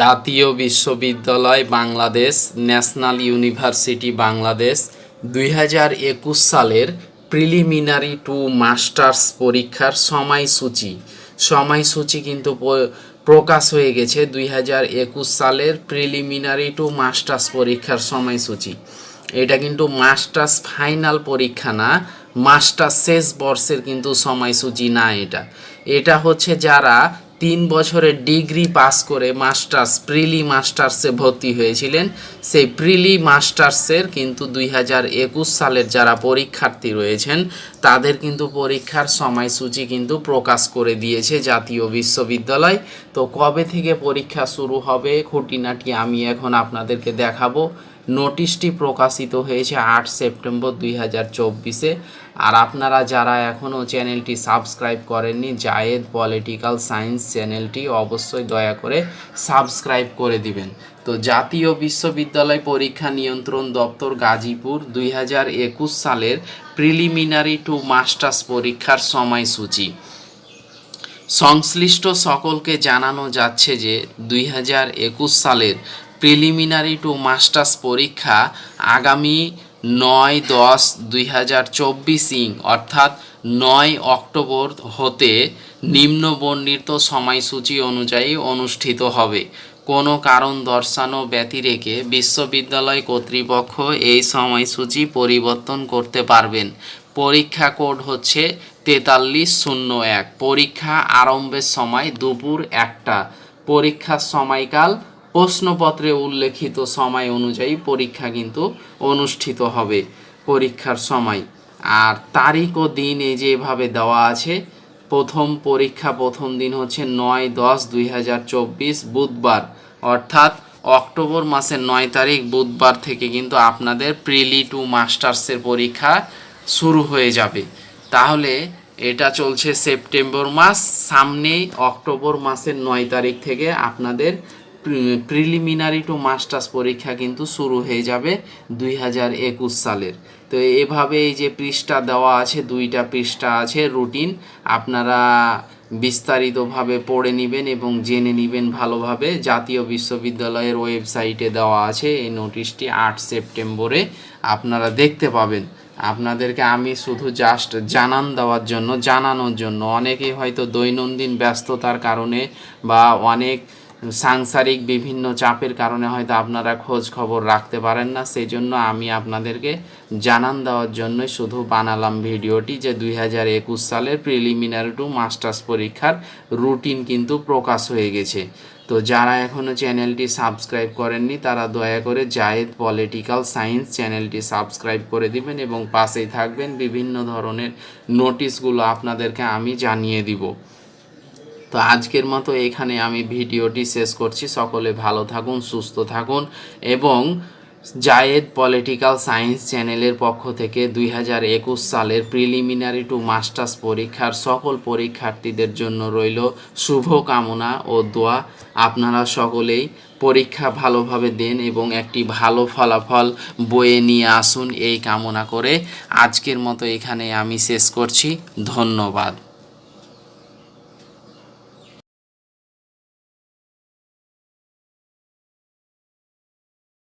জাতীয় বিশ্ববিদ্যালয় Bangladesh, national university Bangladesh, দুই হাজার একুশ সালের প্রিলিমিনারি টু মাস্টার্স পরীক্ষার সময়সূচি। সময়সূচি কিন্তু প্রকাশ হয়ে গেছে দুই হাজার একুশ সালের প্রিলিমিনারি টু মাস্টার্স পরীক্ষার সময়সূচি। এটা কিন্তু মাস্টার্স ফাইনাল পরীক্ষা না, মাস্টার্স শেষ বর্ষের কিন্তু সময়সূচি না এটা। এটা হচ্ছে যারা তিন বছরের ডিগ্রি পাস করে মাস্টার্স, প্রিলি মাস্টার্সে ভর্তি হয়েছিলেন। সেই প্রিলি মাস্টার্সের কিন্তু দুই হাজার একুশ সালের যারা পরীক্ষার্থী রয়েছেন, তাদের কিন্তু পরীক্ষার সময়সূচি কিন্তু প্রকাশ করে দিয়েছে জাতীয় বিশ্ববিদ্যালয়। তো কবে থেকে পরীক্ষা শুরু হবে খুঁটিনাটি আমি এখন আপনাদেরকে দেখাবো। নোটিশটি প্রকাশিত হয়েছে আট সেপ্টেম্বর দুই হাজার চব্বিশে। আর আপনারা যারা এখনও চ্যানেলটি সাবস্ক্রাইব করেননি, জায়েদ পলিটিক্যাল সায়েন্স চ্যানেলটি অবশ্যই দয়া করে সাবস্ক্রাইব করে দিবেন। তো জাতীয় বিশ্ববিদ্যালয় পরীক্ষা নিয়ন্ত্রণ দপ্তর গাজীপুর দুই হাজার একুশ সালের প্রিলিমিনারি টু মাস্টার্স পরীক্ষার সময়সূচি। সংশ্লিষ্ট সকলকে জানানো যাচ্ছে যে দুই হাজার একুশ সালের প্রিলিমিনারি টু মাস্টার্স পরীক্ষা আগামী নয় দশ দুই হাজার চব্বিশ অর্থাৎ নয় অক্টোবর হতে নিম্ন বর্ণিত সময়সূচি অনুযায়ী অনুষ্ঠিত হবে। কোনো কারণ দর্শানো ব্যতিরেকে বিশ্ববিদ্যালয় কর্তৃপক্ষ এই সময়সূচি পরিবর্তন করতে পারবেন। পরীক্ষা কোড হচ্ছে তেতাল্লিশ শূন্য এক। পরীক্ষা আরম্ভের সময় দুপুর একটা। পরীক্ষার সময়কাল প্রশ্নপত্রে উল্লেখিত সময় অনুযায়ী পরীক্ষা কিন্তু অনুষ্ঠিত হবে। পরীক্ষার সময়। আর তারিখ ও দিন এই যেভাবে দেওয়া আছে, প্রথম পরীক্ষা প্রথম দিন হচ্ছে নয় দশ দুই বুধবার। অর্থাৎ অক্টোবর মাসের নয় তারিখ বুধবার থেকে কিন্তু আপনাদের প্রিলি টু মাস্টার্সের পরীক্ষা শুরু হয়ে যাবে। তাহলে এটা চলছে সেপ্টেম্বর মাস, সামনেই অক্টোবর মাসের নয় তারিখ থেকে আপনাদের প্রিলিমিনারি টু মাস্টার্স পরীক্ষা কিন্তু শুরু হয়ে যাবে দুই হাজার একুশ সালের। তো এভাবে এই যে পৃষ্ঠা দেওয়া আছে, দুইটা পৃষ্ঠা আছে রুটিন আপনারা বিস্তারিতভাবে পড়ে নেবেন এবং জেনে নেবেন ভালোভাবে। জাতীয় বিশ্ববিদ্যালয়ের ওয়েবসাইটে দেওয়া আছে এই নোটিশটি আট সেপ্টেম্বরে আপনারা দেখতে পাবেন। আপনাদেরকে আমি শুধু জাস্ট জানান দেওয়ার জন্য, জানানোর জন্য। অনেকেই হয়তো দৈনন্দিন ব্যস্ততার কারণে বা অনেক সাংসারিক বিভিন্ন চাপের কারণে হয়তো আপনারা খোঁজ খবর রাখতে পারেন না সেই জন্য আমি আপনাদেরকে জানান দেওয়ার জন্যই শুধু বানালাম ভিডিওটি যে দুই হাজার একুশ সালের প্রিলিমিনারি টু মাস্টার্স পরীক্ষার রুটিন কিন্তু প্রকাশ হয়ে গেছে। তো যারা এখনও চ্যানেলটি সাবস্ক্রাইব করেননি, তারা দয়া করে জায়েদ পলিটিক্যাল সায়েন্স চ্যানেলটি সাবস্ক্রাইব করে দিবেন এবং পাশেই থাকবেন। বিভিন্ন ধরনের নোটিশগুলো আপনাদেরকে আমি জানিয়ে দিব। তো আজকের মতো এখানে আমি ভিডিওটি শেষ করছি। সকলে ভালো থাকুন, সুস্থ থাকুন এবং জায়েদ পলিটিক্যাল সায়েন্স চ্যানেলের পক্ষ থেকে দুই হাজার একুশ সালের প্রিলিমিনারি টু মাস্টার্স পরীক্ষার সকল পরীক্ষার্থীদের জন্য রইল শুভ কামনা ও দোয়া। আপনারা সকলেই পরীক্ষা ভালোভাবে দেন এবং একটি ভালো ফলাফল বয়ে নিয়ে আসুন এই কামনা করে। আজকের মতো এখানে আমি শেষ করছি। ধন্যবাদ।